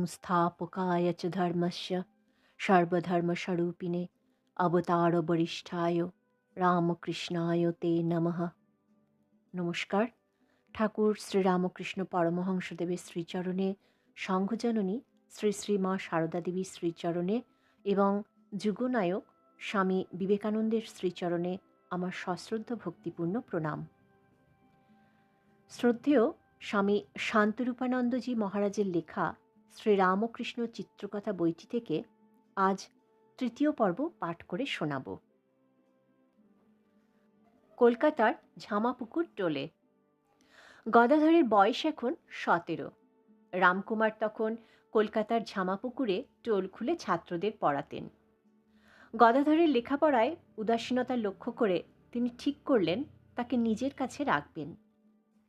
संस्थापकाय च धर्मस्य সর্বধর্মস্বরূপিণে অবতার বরিষ্ঠায় রামকৃষ্ণায় তে নমঃ নমস্কার ঠাকুর শ্রীরামকৃষ্ণ পরমহংসদেবের শ্রীচরণে সংঘজননী শ্রী শ্রী মা সারদা দেবীর শ্রীচরণে এবং যুগনায়ক স্বামী বিবেকানন্দের শ্রীচরণে আমার সশ্রদ্ধ ভক্তিপূর্ণ প্রণাম শ্রদ্ধেয় স্বামী শান্তরূপানন্দজি মহারাজের লেখা শ্রীরামকৃষ্ণ চিত্রকথা বইটি থেকে আজ তৃতীয় পর্ব পাঠ করে শোনাব। কলকাতার ঝামাপুকুর টোলে। গদাধরের বয়স এখন সতেরো। রামকুমার তখন কলকাতার ঝামাপুকুরে টোল খুলে ছাত্রদের পড়াতেন। গদাধরের লেখাপড়ায় উদাসীনতা লক্ষ্য করে তিনি ঠিক করলেন, তাকে নিজের কাছে রাখবেন।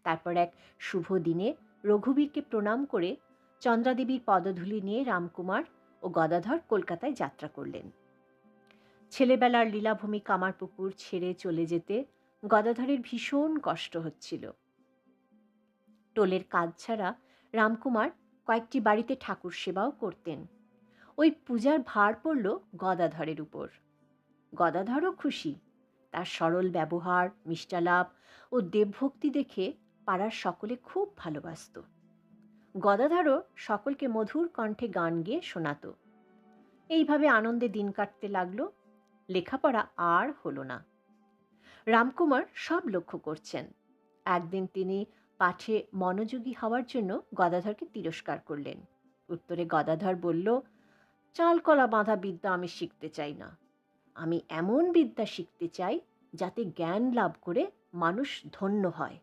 তারপর এক শুভ দিনে রঘুবীরকে প্রণাম করে চন্দ্রাদেবীর পদধূলি নিয়ে রামকুমার ও গদাধর কলকাতায় যাত্রা করলেন। ছেলেবেলার লীলাভূমি কামারপুকুর ছেড়ে চলে যেতে গদাধরের ভীষণ কষ্ট হচ্ছিল। টোলের কাজ ছাড়া রামকুমার কয়েকটি বাড়িতে ঠাকুর সেবাও করতেন। ওই পূজার ভার পড়ল গদাধরের উপর। গদাধরও খুশি। তার সরল ব্যবহার, মিষ্টালাপ ও দেবভক্তি দেখে পাড়ার সকলে খুব ভালোবাসত। গদাধরও সকলকে মধুর কণ্ঠে গান গেয়ে শোনাত। এইভাবে আনন্দে দিন কাটতে লাগল, লেখাপড়া আর হলো না। রামকুমার সব লক্ষ্য করছেন। একদিন তিনি পাঠে মনোযোগী হওয়ার জন্য গদাধরকে তিরস্কার করলেন। উত্তরে গদাধর বলল, চালকলা বাঁধা বিদ্যা আমি শিখতে চাই না। আমি এমন বিদ্যা শিখতে চাই যাতে জ্ঞান লাভ করে মানুষ ধন্য হয়।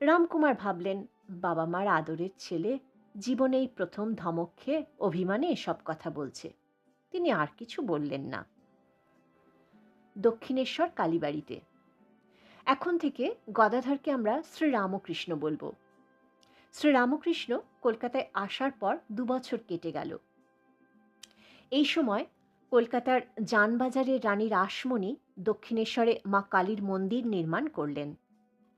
রামকুমার ভাবলেন বাবা মার আদরের ছেলে জীবনেই প্রথম ধমক খেয়ে অভিমানে এসব কথা বলছে। তিনি আর কিছু বললেন না। দক্ষিণেশ্বর কালীবাড়িতে। এখন থেকে গদাধরকে আমরা শ্রীরামকৃষ্ণ বলব। শ্রীরামকৃষ্ণ কলকাতায় আসার পর দু বছর কেটে গেল। এই সময় কলকাতার যানবাজারের রানী রাসমণি দক্ষিণেশ্বরে মা কালীর মন্দির নির্মাণ করলেন।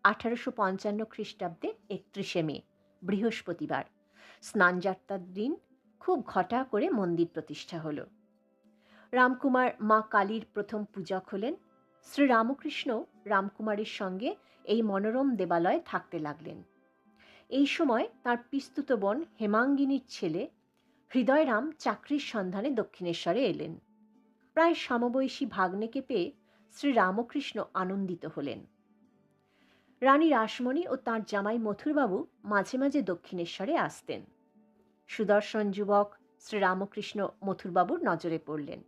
আঠারোশো পঞ্চান্ন খ্রিস্টাব্দে একত্রিশে মে, বৃহস্পতিবার। স্নানযাত্রার দিন খুব ঘটা করে মন্দির প্রতিষ্ঠা হলো। রামকুমার মা কালীর প্রথম পূজক হলেন শ্রীরামকৃষ্ণ। রামকুমারের সঙ্গে এই মনোরম দেবালয়ে থাকতে লাগলেন। এই সময় তার পিস্তুত বোন হেমাঙ্গিনীর ছেলে হৃদয়রাম চাকরির সন্ধানে দক্ষিণেশ্বরে এলেন। প্রায় সমবয়সী ভাগ্নেকে পেয়ে শ্রীরামকৃষ্ণ আনন্দিত হলেন। রানী রাসমণি ও তাঁর জামাই মথুরবাবু মাঝে মাঝে দক্ষিণেশ্বরে আসতেন। সুদর্শন যুবক শ্রীরামকৃষ্ণ মথুরবাবুর নজরে পড়লেন।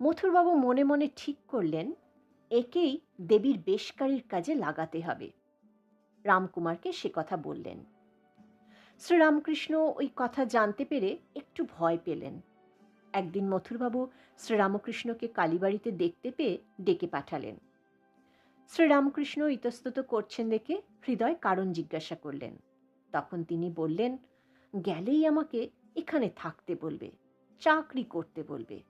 মথুরবাবু মনে মনে ঠিক করলেন, একেই দেবীর বেশকারীর কাজে লাগাতে হবে। রামকুমারকে সে কথা বললেন। শ্রীরামকৃষ্ণ ওই কথা জানতে পেরে একটু ভয় পেলেন। একদিন মথুরবাবু শ্রীরামকৃষ্ণকে কালীবাড়িতে দেখতে পেয়ে ডেকে পাঠালেন। শ্রীরামকৃষ্ণ ইতস্তত করছেন দেখে হৃদয় কারণ জিজ্ঞাসা করলেন। তখন তিনি বললেন, গেলেই আমাকে এখানে থাকতে বলবে, চাকরি করতে বলবে।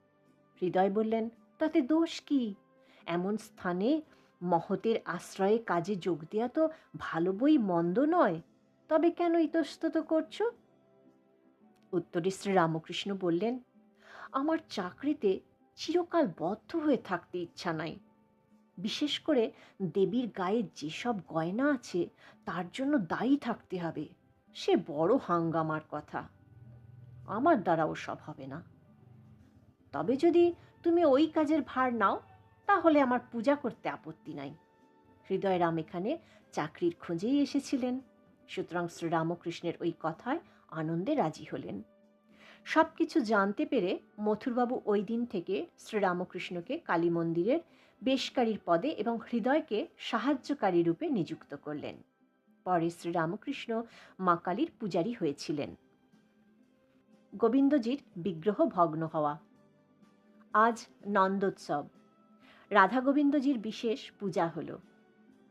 হৃদয় বললেন, তাতে দোষ কি? এমন স্থানে মহতের আশ্রয়ে কাজে যোগ দেওয়া তো ভালো বই মন্দ নয়, তবে কেন ইতস্তত করছ? উত্তরে শ্রীরামকৃষ্ণ বললেন, আমার চাকরিতে চিরকাল বদ্ধ হয়ে থাকতে ইচ্ছা নাই। বিশেষ করে দেবীর গায়ে যেসব গয়না আছে, তার জন্য দায়ী থাকতে হবে। সে বড় হাঙ্গামার কথা। আমার দ্বারাও সব হবে না। তবে যদি তুমি ওই কাজের ভার নাও, তাহলে আমার পূজা করতে আপত্তি নাই। হৃদয়রাম এখানে চাকরির খোঁজেই এসেছিলেন। সুতরাং শ্রীরামকৃষ্ণের ওই কথায় আনন্দে রাজি হলেন। সব কিছু জানতে পেরে মথুরবাবু ওই দিন থেকে শ্রীরামকৃষ্ণকে কালী মন্দিরের বেশকারীর পদে এবং হৃদয়কে সাহায্যকারী রূপে নিযুক্ত করলেন। পরে শ্রীরামকৃষ্ণ মা কালীর পূজারী হয়েছিলেন। গোবিন্দজির বিগ্রহ ভগ্ন হওয়া। আজ নন্দোৎসব। রাধা গোবিন্দজির বিশেষ পূজা হল।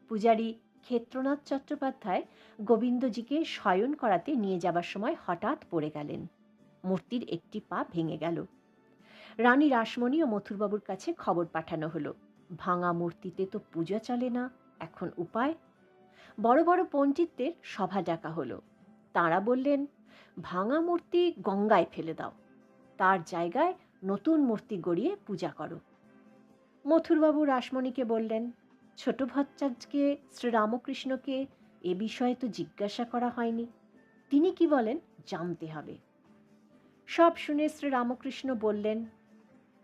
পূজারী ক্ষেত্রনাথ চট্টোপাধ্যায় গোবিন্দজিকে শয়ন করাতে নিয়ে যাবার সময় হঠাৎ পড়ে গেলেন। মূর্তির একটি পা ভেঙে গেল। রানী রাসমণি ও মথুরবাবুর কাছে খবর পাঠানো হলো। ভাঙা মূর্তিতে তো পূজা চলে না, এখন উপায়? বড় বড় পণ্ডিতদের সভা ডাকা হলো। তাঁরা বললেন, ভাঙা মূর্তি গঙ্গায় ফেলে দাও। তার জায়গায় নতুন মূর্তি গড়িয়ে পূজা করো। মথুরবাবু রাসমণিকে বললেন, ছোট ভট্টাচার্যকে, শ্রীরামকৃষ্ণকে এ বিষয়ে তো জিজ্ঞাসা করা হয়নি। তিনি কি বলেন জানতে হবে। সব শুনে শ্রীরামকৃষ্ণ বললেন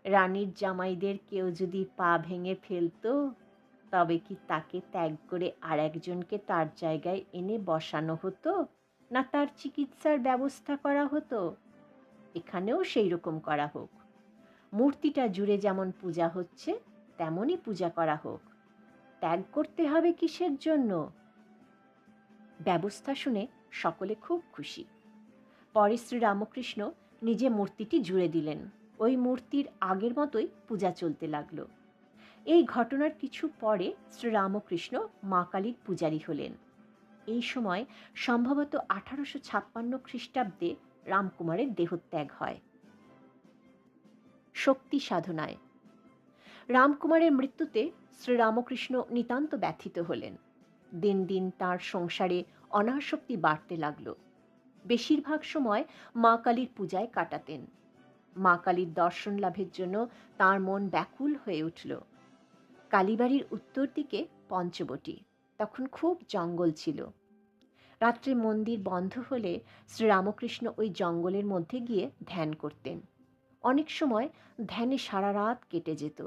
রানীর জামাইদের কেউ যদি পা ভেঙে ফেলতো, তবে কি তাকে ত্যাগ করে আর একজনকে তার জায়গায় এনে বসানো হতো? না তার চিকিৎসার ব্যবস্থা করা হতো? এখানেও সেই রকম করা হোক। মূর্তিটা জুড়ে যেমন পূজা হচ্ছে, তেমনই পূজা করা হোক। ত্যাগ করতে হবে কিসের জন্য? ব্যবস্থা শুনে সকলে খুব খুশি। পরে শ্রী রামকৃষ্ণ নিজে মূর্তিটি জুড়ে দিলেন। ওই মূর্তির আগের মতোই পূজা চলতে লাগল। এই ঘটনার কিছু পরে শ্রীরামকৃষ্ণ মা কালীর পূজারী হলেন। এই সময় সম্ভবত আঠারোশো ছাপ্পান্ন খ্রিস্টাব্দে রামকুমারের দেহত্যাগ হয়। শক্তি সাধনায়। রামকুমারের মৃত্যুতে শ্রীরামকৃষ্ণ নিতান্ত ব্যথিত হলেন। দিন দিন তার সংসারে অনাসক্তি বাড়তে লাগল। বেশিরভাগ সময় মা কালীর পূজায় কাটাতেন। মা কালীর দর্শন লাভের জন্য তার মন ব্যাকুল হয়ে উঠল। কালীবাড়ির উত্তর দিকে পঞ্চবটি, তখন খুব জঙ্গল ছিল। রাত্রে মন্দির বন্ধ হলে শ্রীরামকৃষ্ণ ওই জঙ্গলের মধ্যে গিয়ে ধ্যান করতেন। অনেক সময় ধ্যানে সারা রাত কেটে যেত।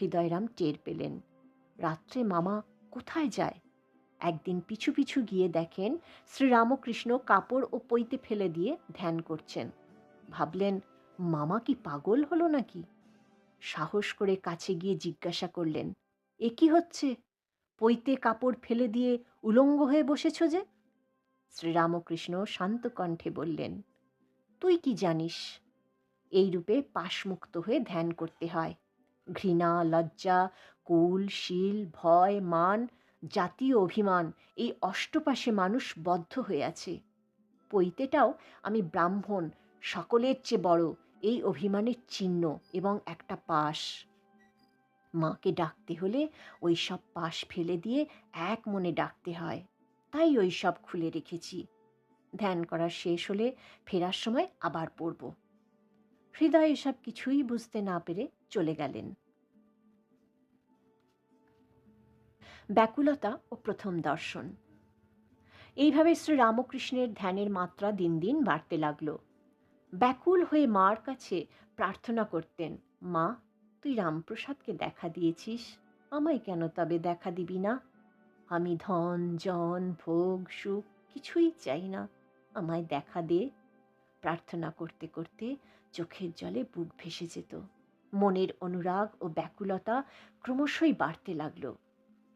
হৃদয়রাম টের পেলেন। রাত্রে মামা কোথায় যায়? একদিন পিছু পিছু গিয়ে দেখেন শ্রীরামকৃষ্ণ কাপড় ও পৈতে ফেলে দিয়ে ধ্যান করছেন। ভাবলেন মামা কি পাগল হলো নাকি? সাহস করে কাছে গিয়ে জিজ্ঞাসা করলেন, এ কি হচ্ছে? পইতে কাপড় ফেলে দিয়ে উলঙ্গ হয়ে বসেছ যে? শ্রীরামকৃষ্ণ শান্ত কণ্ঠে বললেন, তুই কি জানিস? এই রূপে পাশমুক্ত হয়ে ধ্যান করতে হয়। ঘৃণা, লজ্জা, কুল, শীল, ভয়, মান, জাতীয় অভিমান, এই অষ্টপাশে মানুষ বদ্ধ হয়ে আছে। পৈতেটাও আমি ব্রাহ্মণ, সকলের চেয়ে বড়। এই অভিমানের চিহ্ন এবং একটা পাশ। মাকে ডাকতে হলে ওই সব পাশ ফেলে দিয়ে এক মনে ডাকতে হয়। তাই ওই সব খুলে রেখেছি। ধ্যান করা শেষ হলে ফেরার সময় আবার পড়ব। হৃদয় এসব কিছুই বুঝতে না পেরে চলে গেলেন। ব্যাকুলতা ও প্রথম দর্শন। এইভাবে শ্রী রামকৃষ্ণের ধ্যানের মাত্রা দিন দিন বাড়তে লাগল। ব্যাকুল হয়ে মার কাছে প্রার্থনা করতেন, মা, তুই রামপ্রসাদকে দেখা দিয়েছিস? আমায় কেন তবে দেখা দিবি না? আমি ধন, জন, ভোগ, সুখ কিছুই চাই না। আমায় দেখা দে। প্রার্থনা করতে করতে চোখের জলে বুক ভেসে যেত। মনের অনুরাগ ও ব্যাকুলতা ক্রমশই বাড়তে লাগল।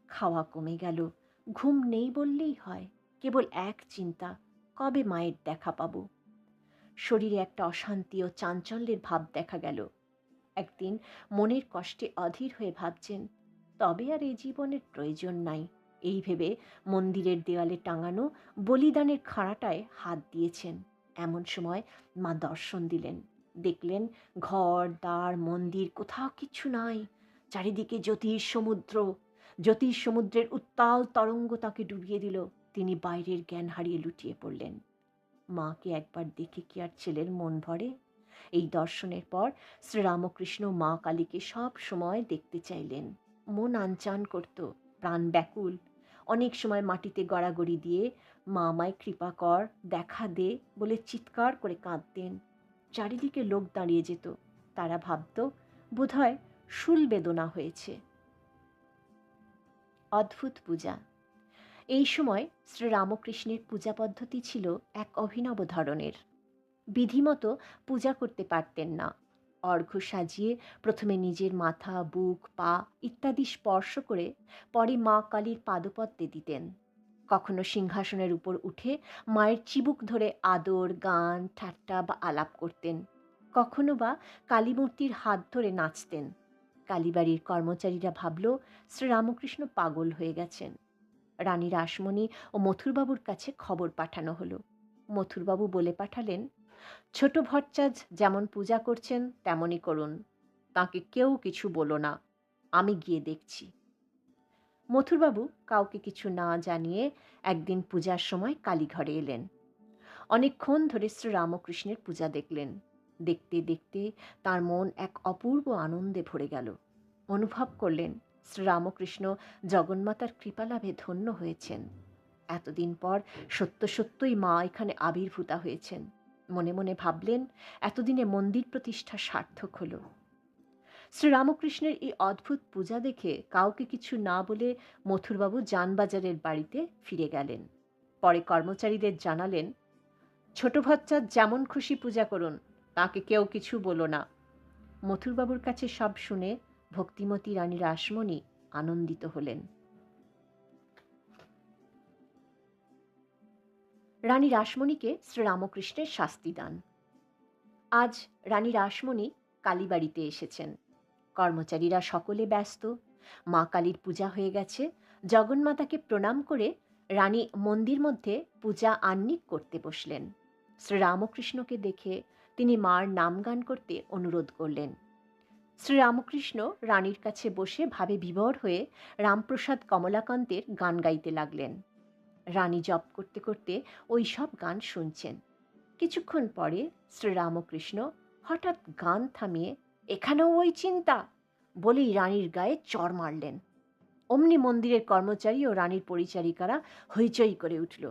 খাওয়া কমে গেল। ঘুম নেই বললেই হয়। কেবল এক চিন্তা, কবে মায়ের দেখা পাবো? শরীরে একটা অশান্তি ও চাঞ্চল্যের ভাব দেখা গেল। একদিন মনের কষ্টে অধীর হয়ে ভাবছেন, তবে আর এই জীবনের প্রয়োজন নাই। এই ভেবে মন্দিরের দেওয়ালে টাঙানো বলিদানের খাড়াটায় হাত দিয়েছেন। এমন সময় মা দর্শন দিলেন। দেখলেন ঘর, দ্বার, মন্দির কোথাও কিছু নাই। চারিদিকে জ্যোতির সমুদ্র। জ্যোতির সমুদ্রের উত্তাল তরঙ্গ তাকে ডুবিয়ে দিল। তিনি বাইরের জ্ঞান হারিয়ে লুটিয়ে পড়লেন। মাকে একবার দেখে কি আর ছেলের মন ভরে? এই দর্শনের পর শ্রীরামকৃষ্ণ মা কালীকে সব সময় দেখতে চাইলেন। মন আনচান করত, প্রাণ ব্যাকুল। অনেক সময় মাটিতে গড়াগড়ি দিয়ে, মা, আমায় কৃপা কর, দেখা দে বলে চিৎকার করে কাঁদতেন। চারিদিকে লোক দাঁড়িয়ে যেত। তারা ভাবত, বোধহয় শুল বেদনা হয়েছে। অদ্ভুত পূজা। এই সময় শ্রীরামকৃষ্ণের পূজা পদ্ধতি ছিল এক অভিনব ধরনের। বিধিমতো পূজা করতে পারতেন না। অর্ঘ্য সাজিয়ে প্রথমে নিজের মাথা, বুক, পা ইত্যাদি স্পর্শ করে পরে মা কালীর পাদপদ্মে দিতেন। কখনো সিংহাসনের উপর উঠে মায়ের চিবুক ধরে আদর, গান, ঠাট্টা বা আলাপ করতেন। কখনো বা কালীমূর্তির হাত ধরে নাচতেন। কালীবাড়ির কর্মচারীরা ভাবল শ্রীরামকৃষ্ণ পাগল হয়ে গেছেন। রানী রাসমণি ও মথুরবাবুর কাছে খবর পাঠানো হলো। মথুরবাবু বলে পাঠালেন, ছোট ভট্টাজ যেমন পূজা করছেন, তেমনই করুন। তাকে কেউ কিছু বলো না, আমি গিয়ে দেখছি। মথুরবাবু কাউকে কিছু না জানিয়ে একদিন পূজার সময় কালীঘরে এলেন। অনেকক্ষণ ধরে শ্রীরামকৃষ্ণের পূজা দেখলেন। দেখতে দেখতে তার মন এক অপূর্ব আনন্দে ভরে গেল। অনুভব করলেন শ্রীরামকৃষ্ণ জগন্মাতার কৃপালাভে ধন্য হয়েছেন। এতদিন পর সত্য সত্যই মা এখানে আবির্ভূতা হয়েছেন। মনে মনে ভাবলেন, এতদিনে মন্দির প্রতিষ্ঠা সার্থক হলো। শ্রীরামকৃষ্ণের এই অদ্ভুত পূজা দেখে কাউকে কিছু না বলে মথুরবাবু যানবাজারের বাড়িতে ফিরে গেলেন। পরে কর্মচারীদের জানালেন, ছোট বাচ্চা যেমন খুশি পূজা করুন, তাকে কেউ কিছু বলো না। মথুরবাবুর কাছে সব শুনে ভক্তিমতী রানী রাসমণি আনন্দিত হলেন। রানী রাসমণিকে শ্রীরামকৃষ্ণের শাস্তি দান। আজ রানী রাসমণি কালীবাড়িতে এসেছেন। কর্মচারীরা সকলে ব্যস্ত। মা কালীর পূজা হয়ে গেছে। জগন্মাতাকে প্রণাম করে রানী মন্দির মধ্যে পূজা আহ্নিক করতে বসলেন। শ্রীরামকৃষ্ণকে দেখে তিনি মার নাম গান করতে অনুরোধ করলেন। শ্রীরামকৃষ্ণ রানীর কাছে বসে ভাবে বিভোর হয়ে রামপ্রসাদ কমলাকান্তের গান গাইতে লাগলেন। রানী জপ করতে করতে ওই সব গান শুনছেন। কিছুক্ষণ পরে শ্রীরামকৃষ্ণ হঠাৎ গান থামিয়ে, এখানেও ওই চিন্তা? বলেই রানীর গায়ে চর মারলেন। অমনি মন্দিরের কর্মচারী ও রানীর পরিচারিকারা হইচই করে উঠল।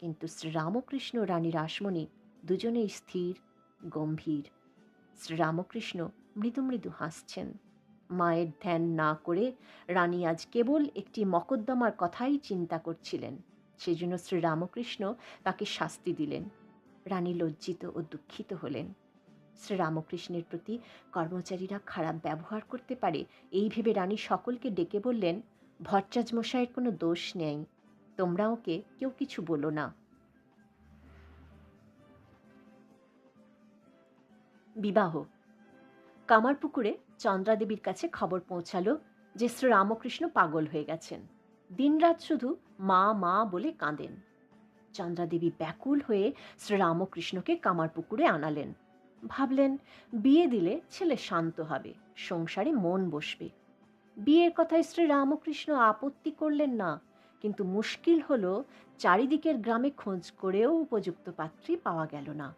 কিন্তু শ্রীরামকৃষ্ণ রানী রাসমণি দুজনেই স্থির, গম্ভীর। শ্রীরামকৃষ্ণ মৃদু মৃদু হাসছেন। মায়ের ধ্যান না করে রানী আজ কেবল একটি মকদ্দমার কথাই চিন্তা করছিলেন। সেজন্য শ্রীরামকৃষ্ণ তাকে শাস্তি দিলেন। রানী লজ্জিত ও দুঃখিত হলেন। শ্রীরামকৃষ্ণের প্রতি কর্মচারীরা খারাপ ব্যবহার করতে পারে এই ভেবে রানী সকলকে ডেকে বললেন ভট্টাজ মশাইয়ের কোনো দোষ নেই। তোমরা ওকে কেউ কিছু বলো না। বিবাহ। কামারপুকুরে চন্দ্রাদেবীর কাছে খবর পৌঁছালো যে শ্রীরামকৃষ্ণ পাগল হয়ে গেছেন। দিনরাত শুধু মা মা বলে কাঁদেন। চন্দ্রাদেবী ব্যাকুল হয়ে শ্রীরামকৃষ্ণকে কামারপুকুরে আনালেন। ভাবলেন, বিয়ে দিলে ছেলে শান্ত হবে, সংসারে মন বসবে। বিয়ের কথায় শ্রীরামকৃষ্ণ আপত্তি করলেন না, কিন্তু মুশকিল হলো চারিদিকের গ্রামে খোঁজ করেও উপযুক্ত পাত্রী পাওয়া গেল না।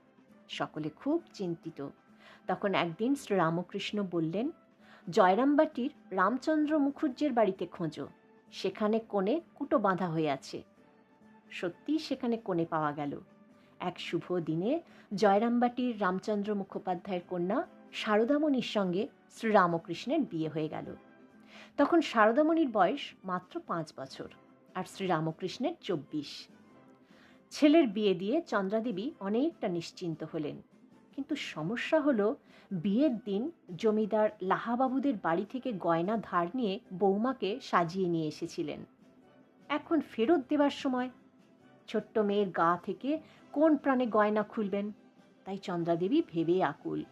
সকলে খুব চিন্তিত। তখন একদিন শ্রী রামকৃষ্ণ বললেন, জয়রামবাটির রামচন্দ্র মুখুজ্জের বাড়িতে খোঁজো, সেখানে কোণে কুটো বাঁধা হয়ে আছে। সত্যি সেখানে কোণে পাওয়া গেল। এক শুভ দিনে জয়রামবাটির রামচন্দ্র মুখোপাধ্যায়ের কন্যা শারদামণির সঙ্গে শ্রীরামকৃষ্ণের বিয়ে হয়ে গেল। তখন শারদামণির বয়স মাত্র পাঁচ বছর আর শ্রীরামকৃষ্ণের চব্বিশ। ছেলের বিয়ে দিয়ে চন্দ্রাদেবী অনেকটা নিশ্চিন্ত হলেন। কিন্তু সমস্যা হলো, বিয়ের দিন জমিদার লাহাবাবুদের বাড়ি থেকে গয়না ধার নিয়ে বৌমাকে সাজিয়ে নিয়ে এসেছিলেন। এখন ফেরত দেবার সময়। ছোট্ট মেয়ের গা থেকে কোন প্রাণে গয়না খুলবেন? তাই চন্দ্রাদেবী ভেবে আকুল।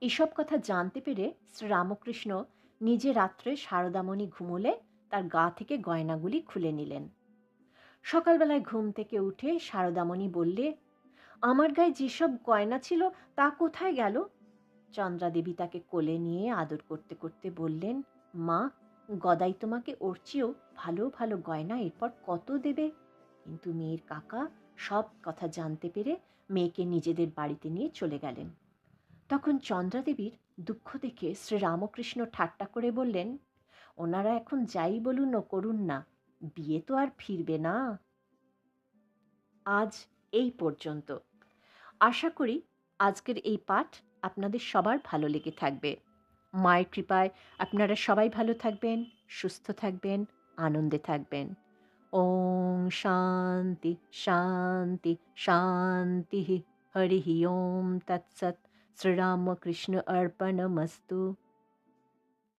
এসব কথা জানতে পেরে শ্রীরামকৃষ্ণ নিজে রাত্রে শারদামণি ঘুমোলে তার গা থেকে গয়নাগুলি খুলে নিলেন। সকালবেলায় ঘুম থেকে উঠে শারদামণি বললে আমার গায়ে যেসব গয়না ছিল তা কোথায় গেল? চন্দ্রাদেবী তাকে কোলে নিয়ে আদর করতে করতে বললেন, মা, গদাই তোমাকে ওর চেয়েও ভালো ভালো গয়না এরপর কত দেবে? কিন্তু মেয়ের কাকা সব কথা জানতে পেরে মেয়েকে নিজেদের বাড়িতে নিয়ে চলে গেলেন। তখন চন্দ্রাদেবীর দুঃখ দেখে শ্রীরামকৃষ্ণ ঠাট্টা করে বললেন, ওনারা এখন যাই বলুন ও করুন না, বিয়ে তো আর ফিরবে না। আজ এই পর্যন্ত। আশা করি আজকের এই পাঠ আপনাদের সবার ভালো লেগে থাকবে। মায়ের কৃপায় আপনারা সবাই ভালো থাকবেন, সুস্থ থাকবেন, আনন্দে থাকবেন। ওম শান্তি শান্তি শান্তি, হরি ওম, তৎসৎ। শ্রীরামকৃষ্ণ অর্পণমস্তু।